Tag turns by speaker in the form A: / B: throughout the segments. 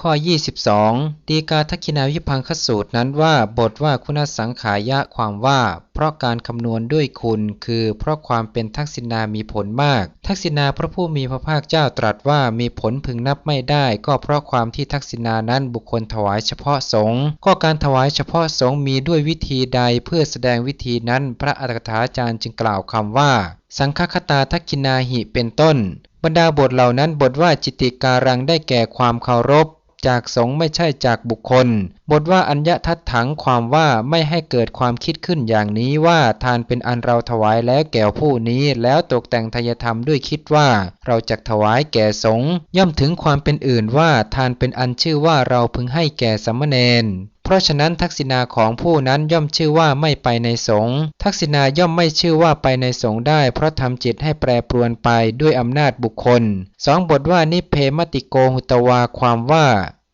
A: ข้อ 22 ดีกาทักขินาวิพังคสูตรนั้นว่าบทว่าคุณสังขายะความว่า เพราะการคำนวณด้วยคุณ คือเพราะความเป็นทักษิณามีผลมาก ทักษิณาพระผู้มีพระภาคเจ้าตรัสว่ามีผลพึงนับไม่ได้ ก็เพราะความที่ทักษิณานั้นบุคคลถวายเฉพาะสงฆ์ก็การถวายเฉพาะสงฆ์มีด้วยวิธีใดเพื่อแสดงวิธีนั้น พระอัตถกถาจารย์จึงกล่าวคำว่า สังฆคตาทักขินาหิเป็นต้น บรรดาบทเหล่านั้นบทว่าจิตติการังได้แก่ความเคารพ จากสงไม่ใช่จากบุคคล บทว่าอัญญทัตถังความว่าไม่ให้เกิดความคิดขึ้นอย่างนี้ว่าทานเป็นอันเราถวายแล้วแก่ผู้นี้แล้วตกแต่งทายธรรมด้วยคิดว่า เราจะถวายแก่สงย่อมถึงความเป็นอื่นว่าทานเป็นอันชื่อว่าเราพึงให้แก่สามเณรเพราะฉะนั้นทักษิณาของผู้นั้นย่อมชื่อว่าไม่ไปในสงฆ์ทักษิณาย่อมไม่ชื่อว่าไปในสงฆ์ได้ เพราะทำจิตให้แปรปรวนไปด้วยอำนาจบุคคลสองบทว่านิเพมติโกหุตวาความว่า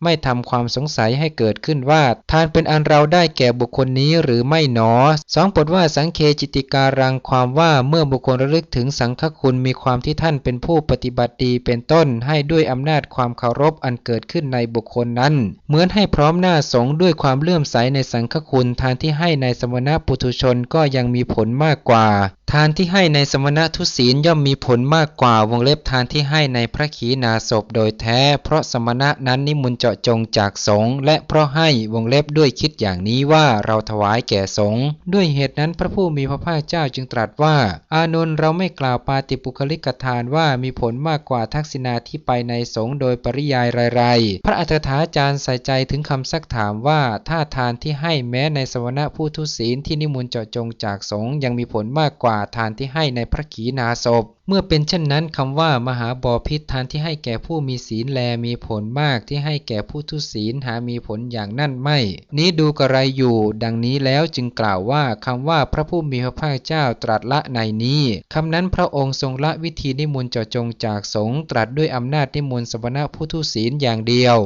A: ไม่ทำความสงสัยให้เกิดขึ้นว่า ทานเป็นอันเราได้แก่บุคคลนี้หรือไม่หนอสองบทว่าสังเคจิติการังความว่าเมื่อบุคคลระลึกถึงสังฆคุณมีความที่ท่านเป็นผู้ปฏิบัติดีเป็นต้นให้ด้วยอำนาจความเคารพอันเกิดขึ้นในบุคคลนั้น เหมือนให้พร้อมหน้าสงด้วยความเลื่อมใสในสังฆคุณทานที่ให้ในสมณะปุถุชนก็ยังมีผลมากกว่า ทานที่ให้ในสมณะทุศีลย่อมมีผลมากกว่าวงเล็บทานที่ให้ในพระขีณาสพโดยแท้ เพราะสมณะนั้นนิมนต์จาะจงจากสงฆ์และเพราะให้วงเล็บด้วยคิดอย่างนี้ว่าเราถวายแก่สงฆ์ด้วยเหตุนั้นพระผู้มีพระภาคเจ้าจึงตรัสว่า อานนท์เราไม่กล่าวปาติปุคลิกทานว่ามีผลมากกว่าทักษิณาที่ไปในสงฆ์โดยปริยายไรๆ พระอัฏฐถาจารย์ใส่ใจถึงคำซักถามว่าถ้าทานที่ให้แม้ในสมณะผู้ทุศีลที่นิมนต์เจาะจงจากสงฆ์ยังมีผลมากกว่าทานที่ให้ในพระขีณาสพ เมื่อเป็นเช่นนั้นคำว่ามหาบอพิษทานที่ให้แก่ผู้มีศีลแลมีผลมากที่ให้แก่ผู้ทุศีลหามีผลอย่างนั่นไม่ นี้ดูกระไรอยู่ ดังนี้แล้วจึงกล่าวว่าคำว่าพระผู้มีพระภาคเจ้าตรัสละในนี้คำนั้นพระองค์ทรงละวิธีนิมนต์เจาะจงจากสงตรัสด้วยอำนาจนิมนต์สมณะผู้ทุศีลอย่างเดียว